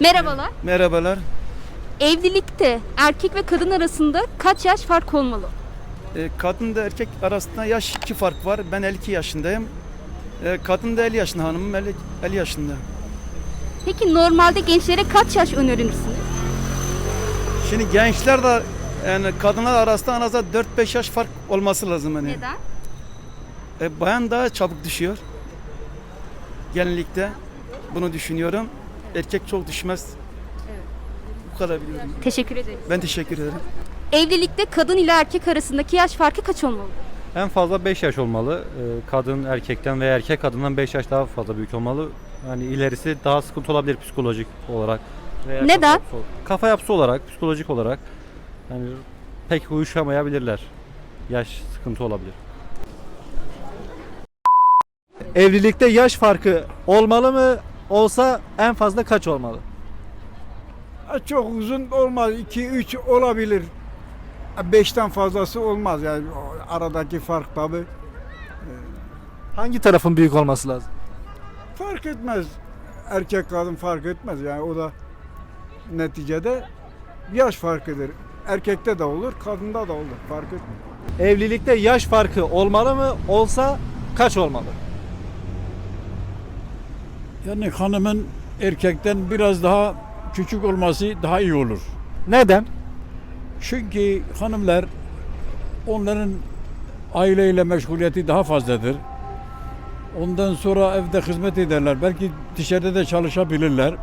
Merhabalar. Merhabalar. Evlilikte erkek ve kadın arasında kaç yaş fark olmalı? Ee, kadın da erkek arasında yaş iki fark var. Ben 52 yaşındayım. Ee, kadın da 50 yaşında hanımım 50, 50 yaşında. Peki normalde gençlere kaç yaş önerirsiniz? Şimdi gençler de yani kadınlar arasında en azından 4-5 yaş fark olması lazım hani. Neden? Ee, bayan daha çabuk düşüyor. Genellikle bunu düşünüyorum. Erkek çok düşmez. Bu kadar biliyorum. Teşekkür ederim. Ben teşekkür ederim. Evlilikte kadın ile erkek arasındaki yaş farkı kaç olmalı? En fazla 5 yaş olmalı. Ee, Kadın erkekten veya erkek kadından 5 yaş daha fazla büyük olmalı. Yani ilerisi daha sıkıntı olabilir psikolojik olarak. Veya Neden? Kafa yapısı, kafa yapısı olarak, psikolojik olarak yani pek uyuşamayabilirler. Yaş sıkıntı olabilir. Evlilikte yaş farkı olmalı mı? Olsa en fazla kaç olmalı? Çok uzun olmaz. 2-3 olabilir. 5'ten fazlası olmaz yani aradaki fark tabi. Hangi tarafın büyük olması lazım? Fark etmez. Erkek kadın fark etmez yani o da neticede yaş farkıdır. Erkekte de olur, kadında da olur. Fark etmez. Evlilikte yaş farkı olmalı mı? Olsa kaç olmalı? Yani hanımın erkekten biraz daha küçük olması daha iyi olur. Neden? Çünkü hanımlar onların aileyle meşguliyeti daha fazladır. Ondan sonra evde hizmet ederler. Belki dışarıda da çalışabilirler.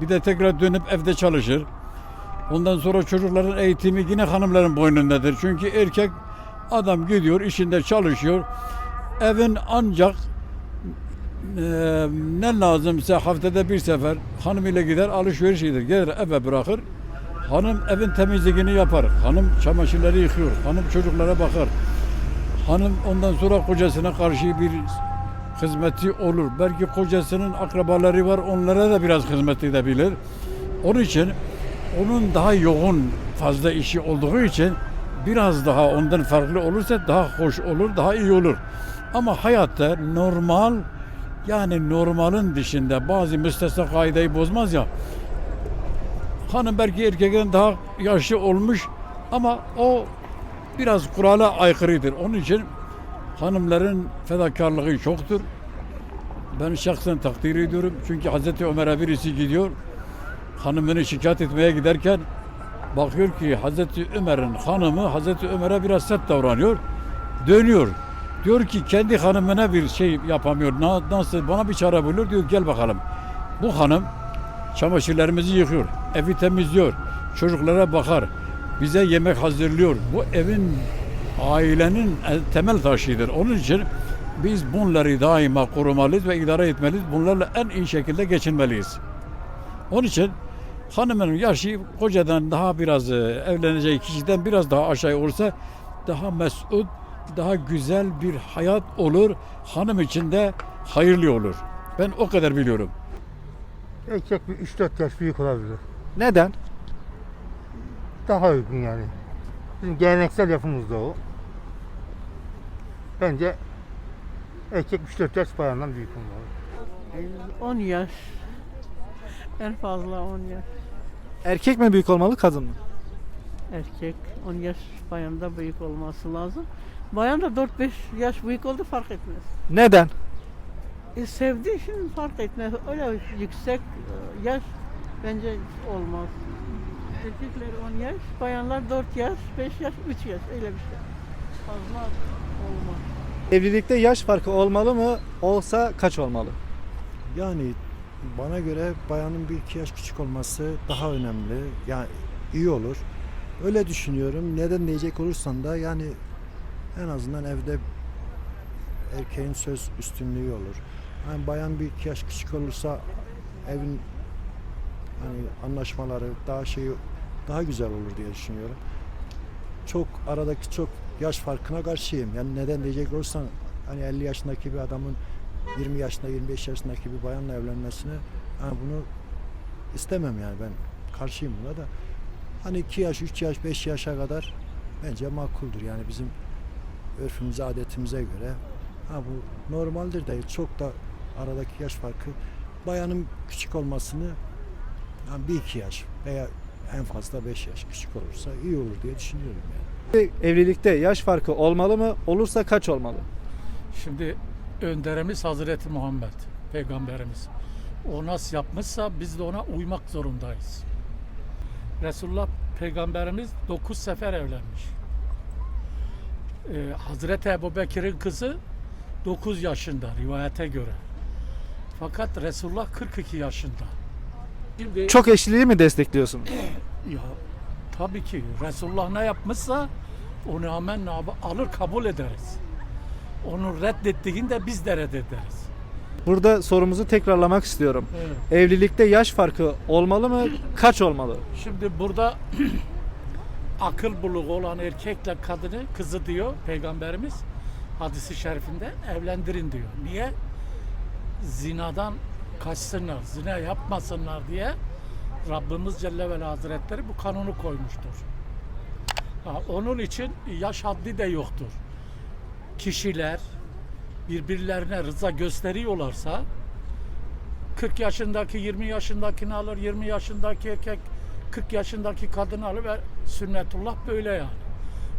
Bir de tekrar dönüp evde çalışır. Ondan sonra çocukların eğitimi yine hanımların boynundadır. Çünkü erkek adam gidiyor, işinde çalışıyor. Evin ancak eee, ne lazımsa haftada bir sefer hanımıyla gider alışveriş eder. Gelir eve bırakır. Hanım evin temizliğini yapar. Hanım çamaşırları yıkıyor. Hanım çocuklara bakar. Hanım ondan sonra kocasına karşı bir hizmeti olur. Belki kocasının akrabaları var. Onlara da biraz hizmet edebilir. Onun için onun daha yoğun fazla işi olduğu için biraz daha ondan farklı olursa daha hoş olur, daha iyi olur. Ama hayatta normal yani normalin dışında bazı müstesna kaideyi bozmaz ya. Hanım belki erkekten daha yaşlı olmuş ama o biraz kurala aykırıdır. Onun için hanımların fedakarlığı çoktur. Ben şahsen takdir ediyorum. Çünkü Hazreti Ömer'e birisi gidiyor. Hanımını şikayet etmeye giderken bakıyor ki Hazreti Ömer'in hanımı Hazreti Ömer'e biraz sert davranıyor. Dönüyor. Diyor ki kendi hanımına bir şey yapamıyor. Na- Nasıl bana bir çare buluyor diyor gel bakalım. Bu hanım çamaşırlarımızı yıkıyor, evi temizliyor, çocuklara bakar, bize yemek hazırlıyor. Bu evin ailenin e, temel taşıdır. Onun için biz bunları daima korumalıyız ve idare etmeliyiz. Bunlarla en iyi şekilde geçinmeliyiz. Onun için hanımın yaşı kocadan daha biraz e, evleneceği kişiden biraz daha aşağı olursa daha mesut, daha güzel bir hayat olur. Hanım için de hayırlı olur. Ben o kadar biliyorum. Erkek bir 3-4 yaş büyük olabilir. Neden? Daha uygun yani. Bizim geleneksel yapımız da o. Bence erkek 3-4 yaş bayandan büyük olmalı. 10 yaş. En fazla 10 yaş. Erkek mi büyük olmalı, kadın mı? Erkek 10 yaş bayanda büyük olması lazım. Bayan da 4-5 yaş büyük oldu fark etmez. Neden? E, sevdiği için fark etmez. Öyle yüksek e, yaş bence olmaz. Erkekler 10 yaş, bayanlar 4 yaş, 5 yaş, 3 yaş öyle bir şey. Fazla olmaz. Evlilikte yaş farkı olmalı mı? Olsa kaç olmalı? Yani bana göre bayanın bir iki yaş küçük olması daha önemli. Yani iyi olur. Öyle düşünüyorum. Neden diyecek olursan da yani en azından evde erkeğin söz üstünlüğü olur. Yani bayan bir yaş küçük olursa evin hani anlaşmaları daha şey daha güzel olur diye düşünüyorum. Çok aradaki çok yaş farkına karşıyım. Yani neden diyecek olursan hani 50 yaşındaki bir adamın 20 yaşında 25 yaşındaki bir bayanla evlenmesini hani bunu istemem yani ben karşıyım buna da. Hani 2 yaş, 3 yaş, 5 yaşa kadar bence makuldür. Yani bizim örfümüze, adetimize göre ha bu normaldir değil. Çok da aradaki yaş farkı bayanın küçük olmasını Yani bir iki yaş veya en fazla beş yaş küçük olursa iyi olur diye düşünüyorum yani. Evlilikte yaş farkı olmalı mı? Olursa kaç olmalı? Şimdi önderimiz Hazreti Muhammed peygamberimiz. O nasıl yapmışsa biz de ona uymak zorundayız. Resulullah peygamberimiz 9 sefer evlenmiş. Ee, Hazreti Ebu Bekir'in kızı 9 yaşında rivayete göre. Fakat Resulullah 42 yaşında. Şimdi, Çok eşliliği mi destekliyorsunuz? ya tabii ki Resulullah ne yapmışsa onu hemen alır kabul ederiz. Onu reddettiğinde biz de reddederiz. Burada sorumuzu tekrarlamak istiyorum. Evet. Evlilikte yaş farkı olmalı mı? Kaç olmalı? Şimdi burada akıl buluğu olan erkekle kadını kızı diyor peygamberimiz hadisi şerifinde evlendirin diyor. Niye? Zinadan kaçsınlar, zina yapmasınlar diye Rabbimiz Celle ve Hazretleri bu kanunu koymuştur. Ha, onun için yaş haddi de yoktur. Kişiler birbirlerine rıza gösteriyorlarsa 40 yaşındaki 20 yaşındakini alır, 20 yaşındaki erkek 40 yaşındaki kadını alır ve sünnetullah böyle yani.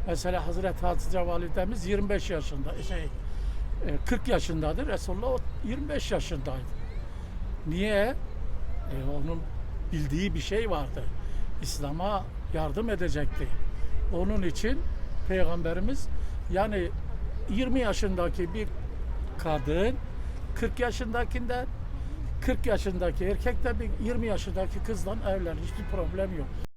Mesela Hazreti Hatice validemiz 25 yaşında, şey e, 40 yaşındadır. Resulullah o 25 yaşındaydı. Niye? E, onun bildiği bir şey vardı. İslam'a yardım edecekti. Onun için Peygamberimiz yani 20 yaşındaki bir kadın 40 yaşındakinden 40 yaşındaki erkek de bir 20 yaşındaki kızdan evlenir. Hiçbir problem yok.